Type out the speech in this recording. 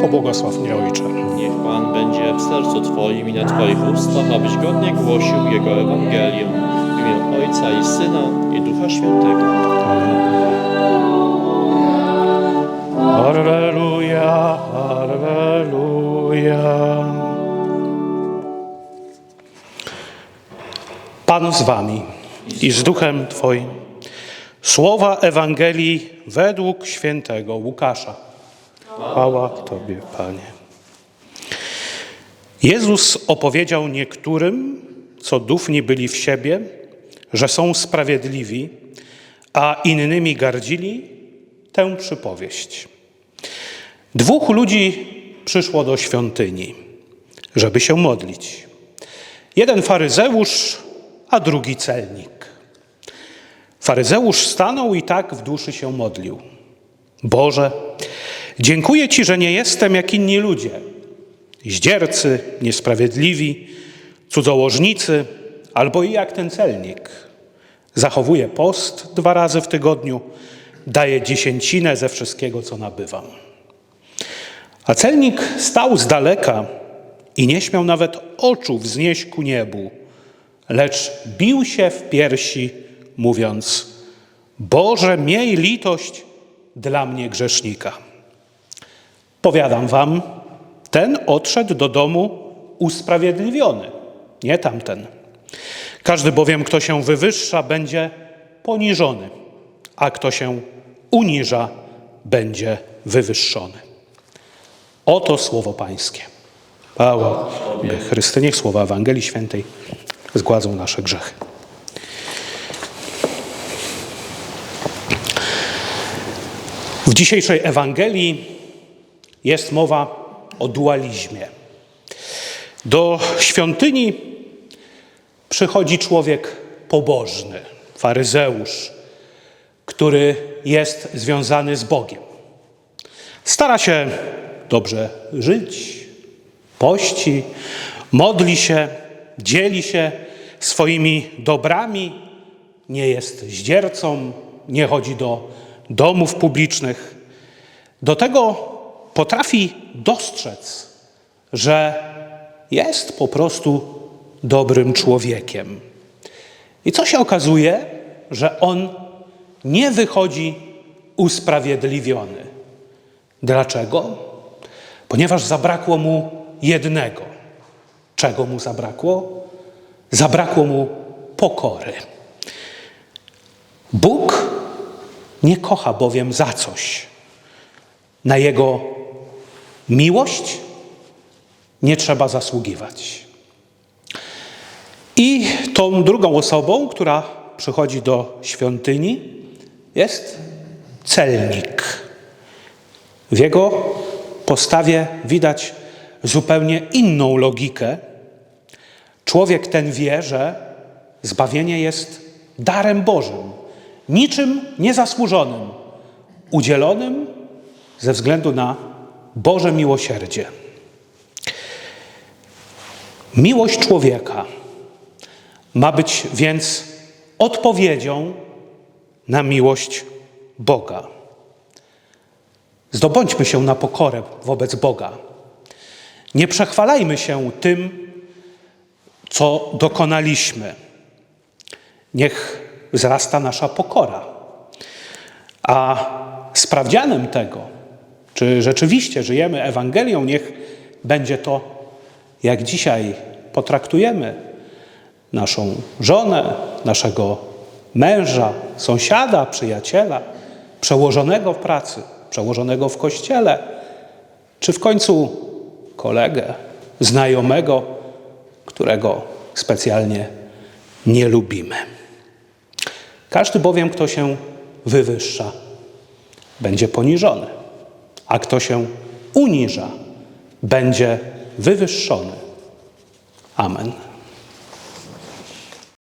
Pobłogosław mnie, Ojcze. Niech Pan będzie w sercu Twoim i na Twoich ustach, abyś godnie głosił Jego Ewangelię w imię Ojca i Syna i Ducha Świętego. Alleluja, alleluja. Pan z wami i z duchem Twoim. Słowa Ewangelii według świętego Łukasza. Chwała Tobie, Panie. Jezus opowiedział niektórym, co dufni byli w siebie, że są sprawiedliwi, a innymi gardzili, tę przypowieść. Dwóch ludzi przyszło do świątyni, żeby się modlić. Jeden faryzeusz, a drugi celnik. Faryzeusz stanął i tak w duszy się modlił. Boże, dziękuję Ci, że nie jestem jak inni ludzie. Zdziercy, niesprawiedliwi, cudzołożnicy, albo i jak ten celnik. Zachowuję post dwa razy w tygodniu, daję dziesięcinę ze wszystkiego, co nabywam. A celnik stał z daleka i nie śmiał nawet oczu wznieść ku niebu, lecz bił się w piersi, mówiąc: Boże, miej litość dla mnie grzesznika. Powiadam wam, ten odszedł do domu usprawiedliwiony, nie tamten. Każdy bowiem, kto się wywyższa, będzie poniżony, a kto się uniża, będzie wywyższony. Oto słowo Pańskie. Chwała Tobie, Chryste. Niech słowa Ewangelii Świętej zgładzą nasze grzechy. W dzisiejszej Ewangelii jest mowa o dualizmie. Do świątyni przychodzi człowiek pobożny, faryzeusz, który jest związany z Bogiem. Stara się dobrze żyć, pości, modli się, dzieli się swoimi dobrami, nie jest zdziercą, nie chodzi do domów publicznych. Do tego potrafi dostrzec, że jest po prostu dobrym człowiekiem. I co się okazuje, że on nie wychodzi usprawiedliwiony. Dlaczego? Ponieważ zabrakło mu jednego. Czego mu zabrakło? Zabrakło mu pokory. Bóg nie kocha bowiem za coś. Na jego miłość nie trzeba zasługiwać. I tą drugą osobą, która przychodzi do świątyni, jest celnik. W jego postawie widać zupełnie inną logikę. Człowiek ten wie, że zbawienie jest darem Bożym, niczym niezasłużonym, udzielonym ze względu na Boże miłosierdzie. Miłość człowieka ma być więc odpowiedzią na miłość Boga. Zdobądźmy się na pokorę wobec Boga. Nie przechwalajmy się tym, co dokonaliśmy. Niech wzrasta nasza pokora. A sprawdzianem tego, czy rzeczywiście żyjemy Ewangelią, niech będzie to, jak dzisiaj potraktujemy naszą żonę, naszego męża, sąsiada, przyjaciela, przełożonego w pracy, przełożonego w kościele, czy w końcu kolegę, znajomego, którego specjalnie nie lubimy. Każdy bowiem, kto się wywyższa, będzie poniżony, a kto się uniża, będzie wywyższony. Amen.